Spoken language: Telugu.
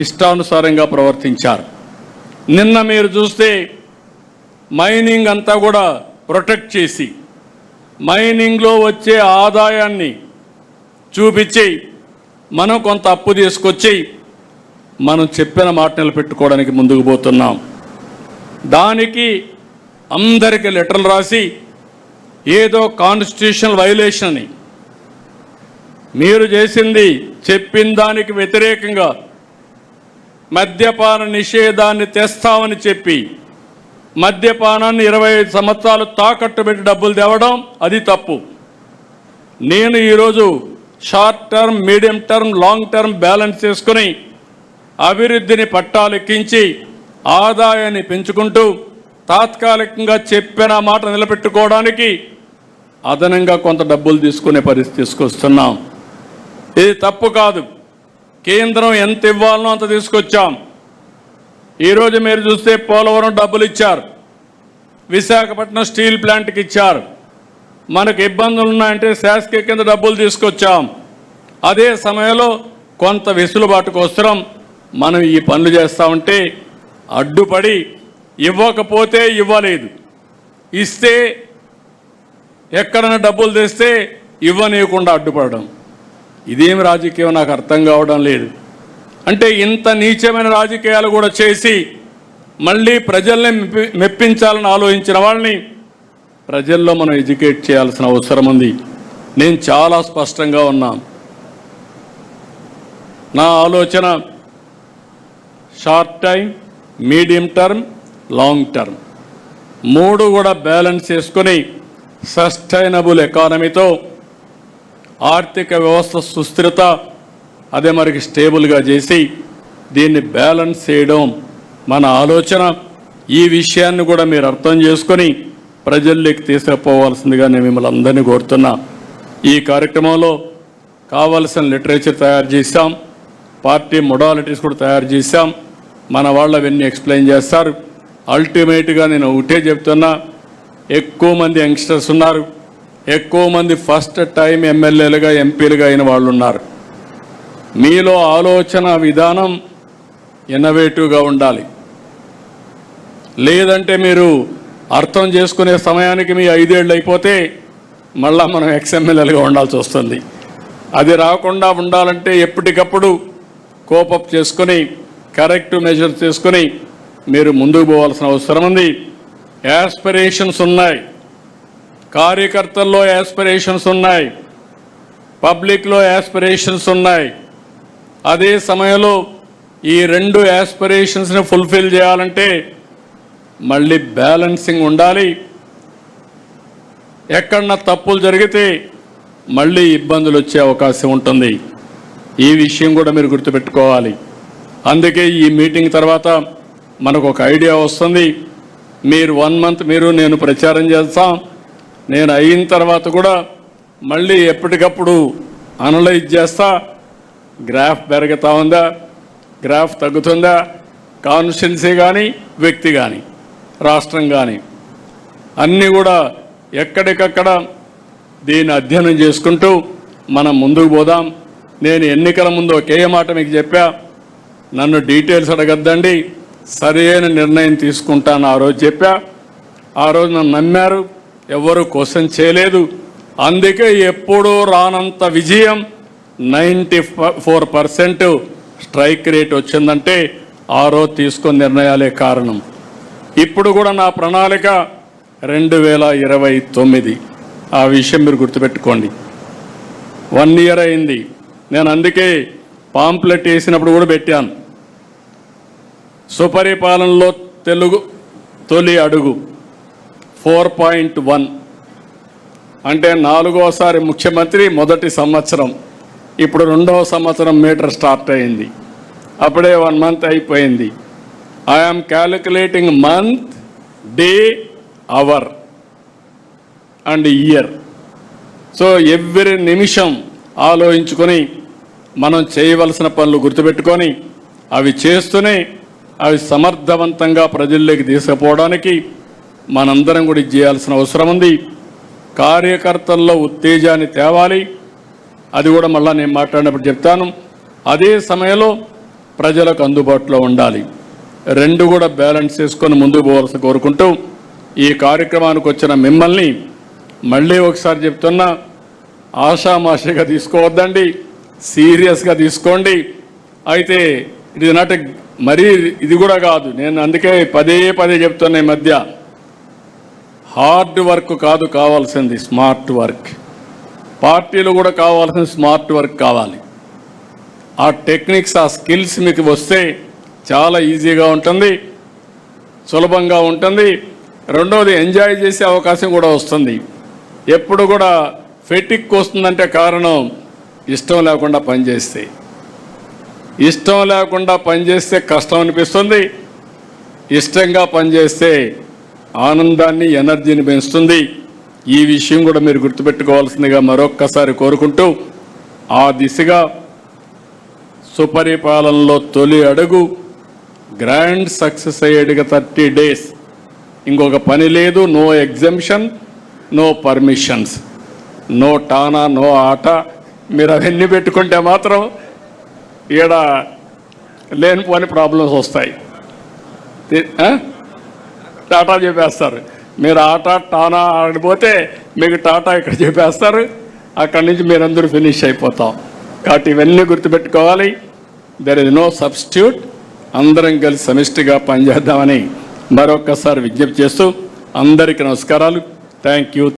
ఇష్టానుసారంగా ప్రవర్తించారు. నిన్న మీరు చూస్తే మైనింగ్ అంతా కూడా ప్రొటెక్ట్ చేసి మైనింగ్లో వచ్చే ఆదాయాన్ని చూపించి మనం కొంత అప్పు తీసుకొచ్చి మనం చెప్పిన మాట నిలబెట్టుకోవడానికి ముందుకు పోతున్నాం. దానికి అందరికీ లెటర్లు రాసి ఏదో కాన్స్టిట్యూషనల్ వైలేషన్ అని. మీరు చేసింది చెప్పిన దానికి వ్యతిరేకంగా మద్యపాన నిషేధాన్ని తెస్తామని చెప్పి మద్యపానాన్ని ఇరవై ఐదు సంవత్సరాలు తాకట్టు పెట్టి డబ్బులు తేవడం అది తప్పు. నేను ఈరోజు short term medium term long term balance చేసుకుని అభివృద్ధిని పట్టాలెక్కించి ఆదాయాన్ని పెంచుకుంటూ తాత్కాలికంగా చెప్పిన మాట నిలబెట్టుకోవడానికి అదనంగా కొంత డబ్బులు తీసుకునే పరిస్థితి తీసుకొస్తున్నాం ఇది తప్పు కాదు. కేంద్రం ఎంత ఇవ్వాలనో అంత తీసుకొచ్చాం. ఈరోజు మీరు చూస్తే పోలవరం డబ్బులు ఇచ్చారు. విశాఖపట్నం స్టీల్ ప్లాంట్కి ఇచ్చారు. మనకు ఇబ్బందులు ఉన్నాయంటే శాసక కింద డబ్బులు తీసుకొచ్చాం. అదే సమయంలో కొంత వెసులుబాటు కోసరం మనం ఈ పనులు చేస్తా ఉంటే అడ్డుపడి ఇవ్వకపోతే ఇవ్వలేదు. ఇస్తే ఎక్కడైనా డబ్బులు తెస్తే ఇవ్వనీయకుండా అడ్డుపడడం. ఇదేం రాజకీయం? నాకు అర్థం కావడం లేదు. అంటే ఇంత నీచమైన రాజకీయాలు కూడా చేసి మళ్ళీ ప్రజల్ని మెప్పి- మెప్పించాలని ఆలోచించిన వాళ్ళని ప్రజల్లో మనం ఎడ్యుకేట్ చేయాల్సిన అవసరం ఉంది. నేను చాలా స్పష్టంగా ఉన్నా. నా ఆలోచన short time medium term long term. మూడు కూడా బ్యాలెన్స్ చేసుకొని సస్టైనబుల్ ఎకానమీతో ఆర్థిక వ్యవస్థ సుస్థిరత అదే మనకి స్టేబుల్గా చేసి దీన్ని బ్యాలెన్స్ చేయడం మన ఆలోచన. ఈ విషయాన్ని కూడా మీరు అర్థం చేసుకొని ప్రజల్లోకి తీసుకుపోవాల్సిందిగా నేను మిమ్మల్ని అందరినీ కోరుతున్నా. ఈ కార్యక్రమంలో కావలసిన లిటరేచర్ తయారు చేశాం. పార్టీ మొడాలిటీస్ కూడా తయారు చేశాం. మన వాళ్ళు అవన్నీ ఎక్స్ప్లెయిన్ చేస్తారు. అల్టిమేట్గా నేను ఒకటే చెప్తున్నా ఎక్కువ మంది యంగ్స్టర్స్ ఉన్నారు. ఎక్కువ మంది ఫస్ట్ టైం ఎమ్మెల్యేలుగా ఎంపీలుగా అయిన వాళ్ళు ఉన్నారు మీలో ఆలోచన విధానం ఇన్నోవేటివ్గా ఉండాలి. లేదంటే మీరు అర్థం చేసుకునే సమయానికి మీ ఐదేళ్ళు అయిపోతే మళ్ళా మనం ఎక్స్ఎమ్మెల్యేలుగా ఉండాల్సి వస్తుంది. అది రాకుండా ఉండాలంటే ఎప్పటికప్పుడు కోపప్ చేసుకొని కరెక్ట్ మెజర్ చేసుకుని మీరు ముందుకు పోవాల్సిన అవసరం ఉంది. యాస్పిరేషన్స్ ఉన్నాయి. కార్యకర్తల్లో యాస్పిరేషన్స్ ఉన్నాయి. పబ్లిక్లో యాస్పిరేషన్స్ ఉన్నాయి. అదే సమయంలో ఈ రెండు యాస్పిరేషన్స్ని ఫుల్ఫిల్ చేయాలంటే మళ్ళీ బ్యాలెన్సింగ్ ఉండాలి. ఎక్కడన్నా తప్పులు జరిగితే మళ్ళీ ఇబ్బందులు వచ్చే అవకాశం ఉంటుంది. ఈ విషయం కూడా మీరు గుర్తుపెట్టుకోవాలి. అందుకే ఈ మీటింగ్ తర్వాత మనకు ఒక ఐడియా వస్తుంది. మీరు వన్ మంత్ మీరు నేను ప్రచారం చేస్తాం. నేను అయిన తర్వాత కూడా మళ్ళీ ఎప్పటికప్పుడు అనలైజ్ చేస్తా. గ్రాఫ్ పెరుగుతా ఉందా? గ్రాఫ్ తగ్గుతుందా? కాన్స్టిట్యున్సీ కానీ వ్యక్తి కానీ రాష్ట్రం కానీ అన్నీ కూడా ఎక్కడికక్కడ దీన్ని అధ్యయనం చేసుకుంటూ మనం ముందుకు పోదాం. నేను ఎన్నికల ముందు ఒకే మాట మీకు చెప్పా. నన్ను డీటెయిల్స్ అడగద్దండి. సరైన నిర్ణయం తీసుకుంటాను ఆ రోజు చెప్పా. ఆ రోజు నన్ను నమ్మారు. ఎవరు క్వశ్చన్ చేయలేదు. అందుకే ఎప్పుడూ రానంత విజయం ninety four percent strike rate వచ్చిందంటే ఆ రోజు తీసుకున్న నిర్ణయాలే కారణం. ఇప్పుడు కూడా నా ప్రణాళిక రెండు వేల ఇరవై తొమ్మిది. ఆ విషయం మీరు గుర్తుపెట్టుకోండి. వన్ ఇయర్ అయింది. నేను అందుకే పాంప్లెట్ వేసినప్పుడు కూడా పెట్టాను. సుపరిపాలనలో తెలుగు తొలి అడుగు. Four point one. అంటే నాలుగోసారి ముఖ్యమంత్రి మొదటి సంవత్సరం. ఇప్పుడు రెండవ సంవత్సరం మీటర్ స్టార్ట్ అయింది. అప్పుడే వన్ మంత్ అయిపోయింది. I'm calculating month day hour and year so every నిమిషం ఆలోచించుకొని మనం చేయవలసిన పనులు గుర్తుపెట్టుకొని అవి చేస్తూనే అవి సమర్థవంతంగా ప్రజల్లోకి తీసుకుపోవడానికి మనందరం కూడా చేయాల్సిన అవసరం ఉంది. కార్యకర్తల్లో ఉత్తేజాన్ని తేవాలి. అది కూడా మళ్ళీ నేను మాట్లాడినప్పుడు చెప్తాను. అదే సమయంలో ప్రజలకు అందుబాటులో ఉండాలి. రెండు కూడా బ్యాలెన్స్ చేసుకొని ముందుకు పోవాల్సి కోరుకుంటూ ఈ కార్యక్రమానికి వచ్చిన మిమ్మల్ని మళ్ళీ ఒకసారి చెప్తున్నా ఆషామాషిగా తీసుకోవద్దండి. సీరియస్గా తీసుకోండి. అయితే ఇది నాటి మరీ ఇది కూడా కాదు. నేను అందుకే పదే పదే చెప్తున్నా ఈ మధ్య. హార్డ్ వర్క్ కాదు కావాల్సింది స్మార్ట్ వర్క్. పార్టీలు కూడా కావాల్సిన స్మార్ట్ వర్క్ కావాలి. ఆ టెక్నిక్స్ ఆ స్కిల్స్ మీకు వస్తే చాలా ఈజీగా ఉంటుంది సులభంగా ఉంటుంది. రెండవది ఎంజాయ్ చేసే అవకాశం కూడా వస్తుంది. ఎప్పుడు కూడా ఫెటిక్ వస్తుందంటే కారణం ఇష్టం లేకుండా పనిచేస్తే. ఇష్టం లేకుండా పనిచేస్తే కష్టం అనిపిస్తుంది. ఇష్టంగా పనిచేస్తే ఆనందాన్ని ఎనర్జీని పెంచుతుంది. ఈ విషయం కూడా మీరు గుర్తుపెట్టుకోవాల్సిందిగా మరొక్కసారి కోరుకుంటూ ఆ దిశగా సుపరిపాలనలో తొలి అడుగు గ్రాండ్ సక్సెస్ అయ్యేడుగా థర్టీ డేస్. ఇంకొక పని లేదు no exemption no permissions. No టానా no ఆట. మీరు అవన్నీ పెట్టుకుంటే మాత్రం ఈడ లేనిపోని ప్రాబ్లమ్స్ వస్తాయి. టాటా చెప్పేస్తారు. మీరు ఆట టానా ఆడిపోతే మీకు టాటా ఇక్కడ చెప్పేస్తారు. అక్కడి నుంచి మీరందరూ ఫినిష్ అయిపోతాం. కాబట్టి ఇవన్నీ గుర్తుపెట్టుకోవాలి. దెర్ ఇస్ నో సబ్స్టిట్యూట్ అందరం కలిసి సమిష్టిగా పనిచేద్దామని మరొక్కసారి విజ్ఞప్తి చేస్తూ అందరికీ నమస్కారాలు. Thank you